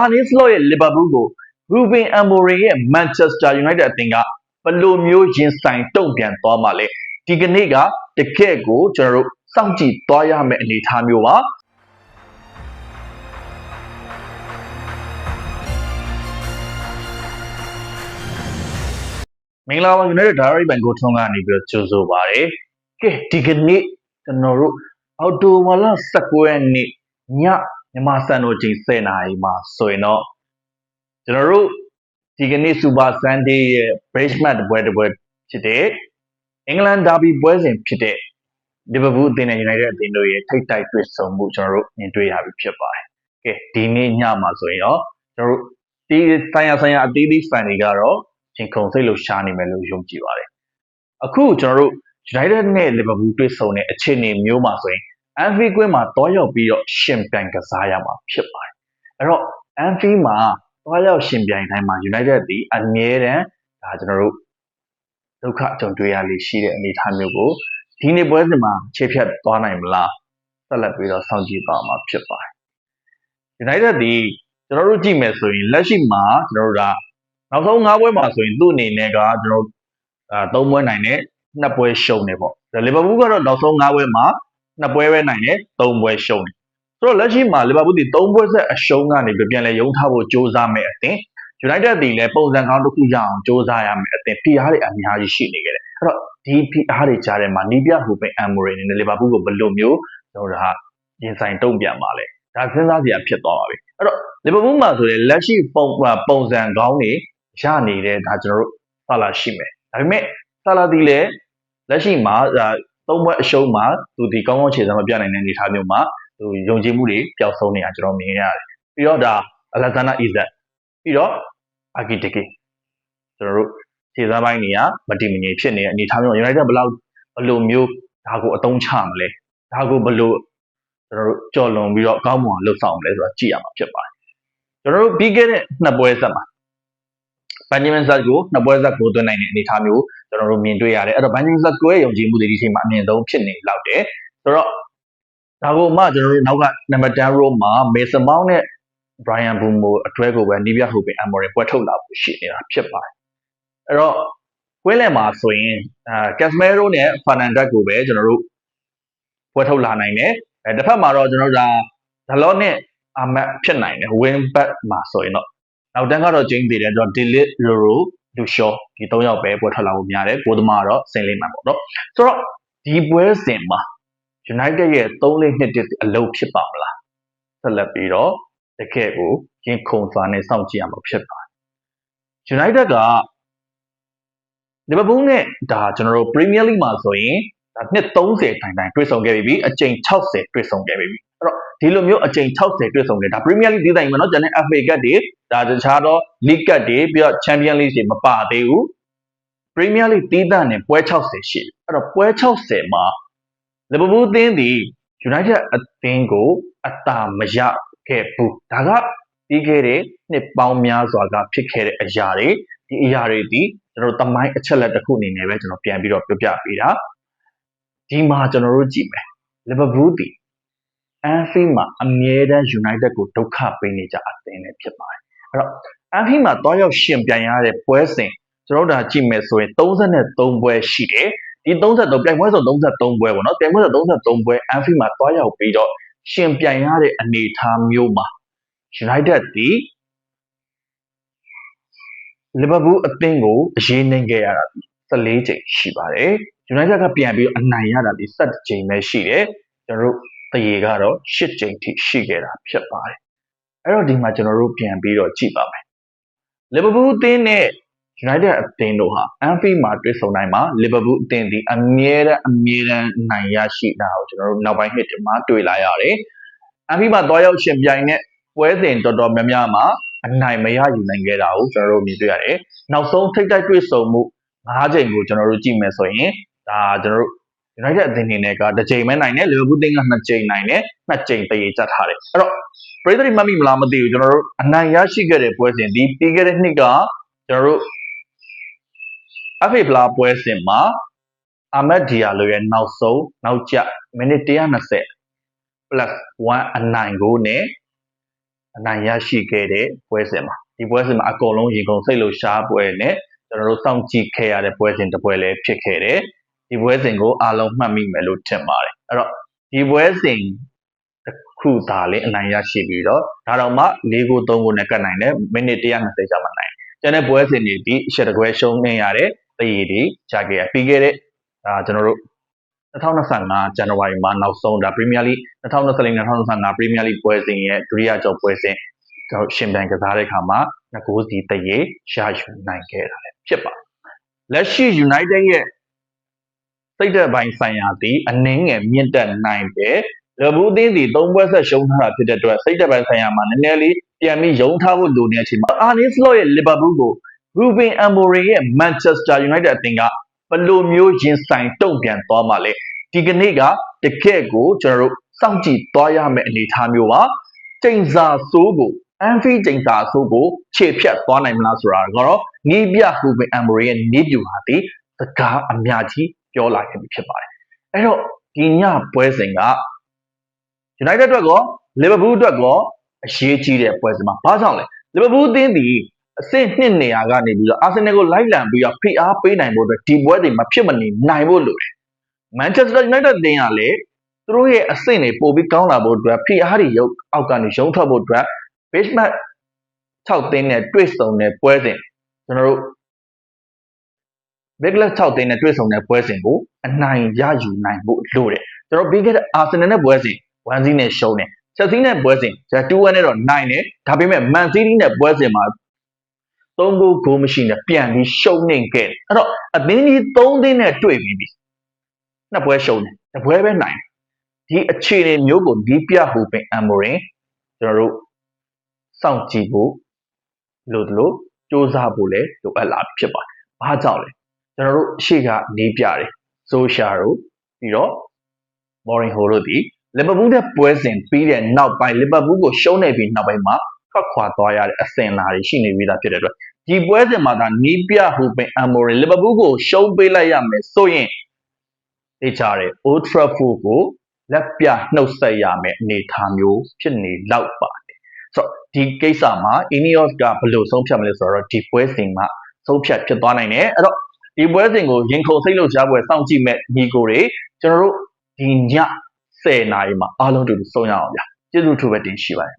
Arne Slot ရဲ့ Liverpool ကို Ruben Amorim ရဲ့ Manchester United အသင်းကဘယ်လိုမျိုးရင်ဆိုင်တုံ့ပြန်သွားမှာလဲဒီကနေ့ကတကယ့်ကိုကျွန်တော်တို့စောင့်ကြည့်သွားရမယ့်အနေအထားမျိုးပါမင်္ဂလာပါ United Diary Bank ကိုထုံးကနေပြီးတော့ကြိုဆိုပါရစေ။ကဲဒီကနေ့ကျွန်တော်တို့အော်တိုဝါလာ19ရက်နေ့ည မြန်မာစံတော်ချိန်10နာရီမှာဆိုရင်တော့ကျွန်တော်တို့ဒီကနေ့ Super Sunday ရဲ့ Bridgement ပွဲတစ်ပွဲဖြစ်တဲ့အင်္ဂလန်ဒါဘီပွဲစဉ်ဖြစ်တဲ့ Liverpool အသင်းနဲ့ United အသင်းတို့ရဲ့ထိပ်တိုက်တွေ့ဆုံမှုကျွန်တော်တို့မြင်တွေ့ရပြီဖြစ်ပါတယ်။ကဲဒီနေ့ညမှာဆိုရင်တော့ကျွန်တော်တို့ဒီဆိုင်ရာဆိုင်ရာအသီးသီး fan တွေကတော့ရှင်ခုန်စိတ်လို့ရှားနေမယ်လို့ယုံကြည်ပါတယ်။အခုကျွန်တော်တို့ United နဲ့ Liverpool တွေ့ဆုံတဲ့အခြေအနေမျိုးမှာဆိုရင် Anfield ကွင်းမှာတွားရောက်ပြီးတော့ရှင်ပြိုင်ကစားရမှာဖြစ်ပါတယ်။အဲ့တော့ Anfield မှာတွားရောက်ရှင်ပြိုင်တိုင်းမှာ United ဒီအမြဲတမ်းဒါကျွန်တော်တို့ဒုက္ခကြုံတွေ့ရလေးရှိတဲ့အနေအထားမျိုးကိုဒီနေ့ပွဲစဉ်မှာခြေဖြတ်သွားနိုင်မလားဆက်လက်ပြီးတော့စောင့်ကြည့်သွားမှာဖြစ်ပါတယ်။ United ဒီကျွန်တော်တို့ကြည့်မယ်ဆိုရင်လက်ရှိမှာကျွန်တော်တို့ကနောက်ဆုံး၅ပွဲမှာဆိုရင်သူ့အနေနဲ့ကကျွန်တော်အာ၃ပွဲနိုင်တယ်နှစ်ပွဲရှုံးတယ်ပေါ့လီဗာပူးကတော့နောက်ဆုံး၅ပွဲမှာ နှစ်ပွဲပဲနိုင်တယ်၃ပွဲရှုံးတယ်ဆိုတော့လက်ရှိမှာလီဗာပူးဒီ၃ပွဲဆက်အရှုံးကနေပြန်လဲရုံးထားဖို့ကြိုးစားမယ်အသင်း United ဒီလည်းပုံစံကောင်းတစ်ခုရအောင်ကြိုးစားရမယ်အသင်း PR တွေအများကြီးရှိနေကြတယ်အဲ့တော့ဒီ PR တွေကြားထဲမှာနီးပြဟိုပင်အမ်မိုရီနဲ့လီဗာပူးကိုဘယ်လိုမျိုးကျွန်တော်တို့ဟာရင်ဆိုင်တုံ့ပြန်ပါလဲဒါစဉ်းစားစရာဖြစ်သွားပါပြီအဲ့တော့လီဗာပူးမှာဆိုရင်လက်ရှိပုံပုံစံကောင်းတွေရနေတဲ့ဒါကျွန်တော်တို့ဆလာရှိမယ်ဒါပေမဲ့ဆလာဒီလည်းလက်ရှိမှာဒါ သုံးဘွဲအရှုံးမှာသူဒီကောင်းကောင်းခြေစမ်းမပြနိုင်တဲ့အနေအထားမျိုးမှာသူယုံကြည်မှုတွေပျောက်ဆုံးနေတာကျွန်တော်မြင်ရတယ်ပြီးတော့ဒါအလက်ဇန္ဒာအီဇက်ပြီးတော့အာဂီတကီကျွန်တော်တို့ခြေစမ်းပိုင်းတွေကမတည်မငြိမ်ဖြစ်နေတဲ့အနေအထားမျိုး United ဘယ်လောက်ဘယ်လိုမျိုးဒါကိုအသုံးချမလဲဒါကိုဘယ်လိုကျွန်တော်တို့ကြော်လွန်ပြီးတော့ကောင်းမွန်လှုပ်ဆောင်မလဲဆိုတာကြည့်ရမှာဖြစ်ပါတယ်ကျွန်တော်တို့ပြီးခဲ့တဲ့နှစ်ပွဲဆက်မှာ ဘန်ဂျမင်ဇက်ကိုနှစ်ပွဲဆက်ကိုသွင်းနိုင်တဲ့အနေအထားမျိုးကျွန်တော်တို့မြင်တွေ့ရတယ်အဲ့တော့ဘန်ဂျမင်ဇက်ကိုရဲ့ယုံကြည်မှုတွေဒီချိန်မှာအမြင့်ဆုံးဖြစ်နေလောက်တယ်ဆိုတော့ဒါကိုမှကျွန်တော်တို့နောက်ကနံပါတ်10 row မှာ Mason Mount နဲ့ Brian Bumo အတွဲကိုပဲနီးပြဟုတ်ပင် Amorim ပွဲထုတ်လာဖို့ရှိနေတာဖြစ်ပါတယ်အဲ့တော့ပွဲလည်မှာဆိုရင်အာ Casemiro နဲ့ Fernandes ကိုပဲကျွန်တော်တို့ပွဲထုတ်လာနိုင်တယ်အဲတစ်ဖက်မှာတော့ကျွန်တော်တို့ဒါဒလော့နဲ့အာမတ်ဖြစ်နိုင်တယ် win back မှာဆိုရင်တော့ နောက်တန်းကတော့ကျင်းသေးတယ်ကျွန်တော် delete euro လူရှော့ဒီ၃ယောက်ပဲပွဲထွက်လာဖို့များတယ်ကိုသမားကတော့ဆင်းလိမ့်မှာပေါ့နော်ဆိုတော့ဒီပွဲစဉ်မှာ United ရဲ့3လေးနှစ်တစ်အလုပ်ဖြစ်ပါမလားဆက်လက်ပြီးတော့တကယ်ကိုရင်ခုန်စွာနဲ့စောင့်ကြည့်ရမှာဖြစ်ပါတယ် United ကလီဗာပူးနဲ့ဒါကျွန်တော်တို့ Premier League မှာဆိုရင် ဒါနှစ်30တိုင်တိုင်တွေ့ဆုံခဲ့ပြီးအကြိမ်60တွေ့ဆုံခဲ့ပြီးအဲ့တော့ဒီလိုမျိုးအကြိမ်60တွေ့ဆုံခဲ့ဒါ Premier League ဒီတိုင်းမှာเนาะကျန်တဲ့ FA Cup တွေဒါတခြားသော League Cup တွေပြီးတော့ Champions League တွေမပါသေးဘူး Premier League တီးတန့်နဲ့ပွဲ60ရှိတယ်အဲ့တော့ပွဲ60မှာလီဗာပူးအသင်းဒီ United အသင်းကိုအတာမရခဲ့ဘူးဒါကပြီးခဲ့တဲ့နှစ်ပေါင်းများစွာကဖြစ်ခဲ့တဲ့အရာတွေဒီအရာတွေဒီကျွန်တော်တမိုင်းအချက်လက်တစ်ခုအနေနဲ့ပဲကျွန်တော်ပြန်ပြီးတော့ပြောပြပေးတာ ဒီမှာကျွန်တော်တို့ကြည့်မယ်လီဗာပူးဒီအန်ဖီမှာအမြဲတမ်း United ကိုဒုက္ခပေးနေကြအသင်းနဲ့ဖြစ်ပါတယ်အဲ့တော့အန်ဖီမှာတွားရောက်ရှင်ပြိုင်ရတဲ့ပွဲစဉ်ကျွန်တော်တို့ဒါကြည့်မယ်ဆိုရင်33ပွဲရှိတယ်ဒီ33ပြိုင်ပွဲဆို33ပွဲပေါ့နော်ပြိုင်ပွဲဆို33ပွဲအန်ဖီမှာတွားရောက်ပြီးတော့ရှင်ပြိုင်ရတဲ့အနေအထားမျိုးမှာ United ဒီလီဗာပူးအသင်းကိုအရေးနှိမ်ခဲ့ရတာ 14ချိန်ရှိပါတယ်။ United ကပြန်ပြီးအနိုင်ရတာဒီ7ချိန်ပဲရှိတယ်။ကျွန်တော်တို့တရေကတော့8ချိန်ထိရှိခဲ့တာဖြစ်ပါတယ်။အဲ့တော့ဒီမှာကျွန်တော်တို့ပြန်ပြီးတော့ကြည့်ပါမယ်။လီဗာပူးအသင်းနဲ့ United အသင်းတို့ဟာ Anfield မှာတွေ့ဆုံတိုင်းမှာ Liverpool အသင်းဒီအမြဲတမ်းအမြဲတမ်းနိုင်ရရှိတာကိုကျွန်တော်တို့နောက်ပိုင်းနှစ်တွေမှာတွေ့လာရတယ်။ Anfield မှာတွားရောက်ရှင်ပြိုင်တဲ့ပွဲစဉ်တော်တော်များများမှာအနိုင်မရယူနိုင်ခဲ့တာကိုကျွန်တော်တို့မြင်တွေ့ရတယ်။နောက်ဆုံးထိပ်တိုက်တွေ့ဆုံမှု ၅ချိန်ကိုကျွန်တော်တို့ကြည့်မယ်ဆိုရင်ဒါကျွန်တော်တို့ United အသင်းအနေနဲ့ကတစ်ချိန်ပဲနိုင်တယ် Liverpool အသင်းကနှစ်ချိန်နိုင်တယ်နှစ်ချိန်တရေကျတ်ထားတယ်။အဲ့တော့ပရိသတ်မှတ်မိမလားမသိဘူးကျွန်တော်တို့အနိုင်ရရှိခဲ့တဲ့ပွဲစဉ်ဒီပြီးခဲ့တဲ့နှစ်ကကျွန်တော်တို့ FA ဖလားပွဲစဉ်မှာအာမက်ဒီယာလိုရဲ့နောက်ဆုံးနောက်ကျမိနစ်120 plus 1အနိုင်ကိုနဲ့အနိုင်ရရှိခဲ့တဲ့ပွဲစဉ်မှာဒီပွဲစဉ်မှာအကုန်လုံးရင်ကုန်စိတ်လို့ရှားပွဲနဲ့ ကျွန်တော်တို့စောင့်ကြည့်ခဲ့ရတဲ့ပွဲစဉ်တစ်ပွဲလည်းဖြစ်ခဲ့တယ်ဒီပွဲစဉ်ကိုအားလုံးမှတ်မိမယ်လို့ထင်ပါတယ်အဲ့တော့ဒီပွဲစဉ်တစ်ခုသာလေးအနိုင်ရရှိပြီးတော့ဒါတော့မှ၄ကို3ကိုနဲ့ကတ်နိုင်တယ်မိနစ်120ကြာမှနိုင်ကျန်တဲ့ပွဲစဉ်တွေဒီအချက်တကွဲရှုံးနေရတဲ့တည်ရည်တွေကြာခဲ့ရပြီးခဲ့တဲ့အာကျွန်တော်တို့2025ဇန်နဝါရီမှာနောက်ဆုံးဒါပရီးမီးယားလိ2024-2025ပရီးမီးယားလိပွဲစဉ်ရဲ့ဒုတိယကျော်ပွဲစဉ်ကျွန်တော်ရှင်ပြိုင်ကစားတဲ့အခါမှာငကိုးစီတရေရယူနိုင်ခဲ့တာလည်း ဖြစ်ပါတယ်လက်ရှိ United ရဲ့စိတ်သက်ပိုင်းဆိုင်ရာသည်အနှင်းငယ်မြင့်တက်နိုင်တယ်လဘူသင်းစီသုံးပွဲဆက်ရှုံးထားတာဖြစ်တဲ့အတွက်စိတ်သက်ပိုင်းဆိုင်ရာမှာနည်းနည်းလေးပြန်ပြီးယုံထားဖို့လိုနေတဲ့အချိန်မှာအာနီစလော့ရဲ့လီဗာပူးကို Ruben Amorim ရဲ့ Manchester United အသင်းကဘယ်လိုမျိုးရင်ဆိုင်တုံ့ပြန်သွားမှာလဲဒီကနေ့ကတကယ့်ကိုကျွန်တော်တို့စောင့်ကြည့်သွားရမယ့်အနေအထားမျိုးပါကျိန်စာဆိုးကို အန်ဖီကျိန်စာဆိုးကိုခြေဖြတ်သွားနိုင်မလားဆိုတာကတော့နီးပြ Ruben Amorim ရဲ့နီးပြူဟာဒီစကားအများကြီးပြောလာခဲ့ပြီဖြစ်ပါတယ်အဲ့တော့ဒီညပွဲစဉ်က United အတွက်ကော Liverpool အတွက်ကောအရေးကြီးတဲ့ပွဲစဉ်မှာဘာကြောင့်လဲ Liverpool အသင်းဒီအဆင့်နှစ်နေရာကနေပြီးတော့အာဆင်နယ်ကိုလိုက်လံပြီးတော့ဖိအားပေးနိုင်ဖို့အတွက်ဒီပွဲတွေမဖြစ်မနေနိုင်ဖို့လိုတယ်။ Manchester United တင်ရလေသူတို့ရဲ့အဆင့်တွေပို့ပြီးကောင်းလာဖို့အတွက်ဖိအားတွေရုပ်အောက်ကနေရုံထွက်ဖို့အတွက် basement 6သင်းနဲ့တွေ့ဆုံတဲ့ပွဲစဉ်ကျွန်တော်တို့ Big Club 6သင်းနဲ့တွေ့ဆုံတဲ့ပွဲစဉ်ကိုအနိုင်ရယူနိုင်ဖို့လိုတယ်။ကျွန်တော်ပြီးခဲ့တဲ့ Arsenal နဲ့ပွဲစဉ်1-0နဲ့ရှုံးတယ်။ Chelsea နဲ့ပွဲစဉ်2-1နဲ့တော့နိုင်တယ်။ဒါပေမဲ့ Man City နဲ့ပွဲစဉ်မှာသုံးဂိုးဂိုးမရှိနဲ့ပြန်ပြီးရှုံးနေခဲ့တယ်အဲ့တော့အသင်းကြီး၃သင်းနဲ့တွေ့ပြီးပြီနှစ်ပွဲရှုံးတယ်တစ်ပွဲပဲနိုင်ဒီအခြေအနေမျိုးကိုဒီပြဟူပင်အမ်မိုရင်ကျွန်တော်တို့ စောင့်ကြည့်ဖို့လို့လို့စ조사ဖို့လည်းလိုအပ်လာဖြစ်ပါတယ်။ဘာကြောင့်လဲကျွန်တော်တို့ရှေ့ကနေပြတယ်ဆိုရှာတို့ပြီးတော့မော်ရင်ဟိုတို့ဒီလီဗာပူးနဲ့ပွဲစဉ်ပြီးတဲ့နောက်ပိုင်းလီဗာပူးကိုရှုံးနေပြီးနောက်ပိုင်းမှာထွက်ခွာသွားရတဲ့အဆင်အလာတွေရှိနေပြီးသားဖြစ်တဲ့အတွက်ဒီပွဲစဉ်မှာဒါနီးပြဟူပင်အမ်မိုရီလီဗာပူးကိုရှုံးပေးလိုက်ရမယ်ဆိုရင်သိကြတယ် Old Trafford ကိုလက်ပြနှုတ်ဆက်ရမယ်အနေအထားမျိုးဖြစ်နေလောက်ပါတယ်ဆိုတော့ ဒီကိစ္စမှာ Ineos ကဘယ်လိုဆုံးဖြတ်မလဲဆိုတော့ဒီပွဲစဉ်မှာဆုံးဖြတ်ဖြစ်သွားနိုင်တယ်အဲ့တော့ဒီပွဲစဉ်ကိုရင်ခုန်စိတ်လှုပ်ရှားပွဲစောင့်ကြည့်မဲ့ညီကိုတွေကျွန်တော်တို့ဒီည10နာရီမှာအားလုံးတူတူဆုံးရအောင်ဗျာကျေးဇူးထူးပဲတင်ရှိပါတယ်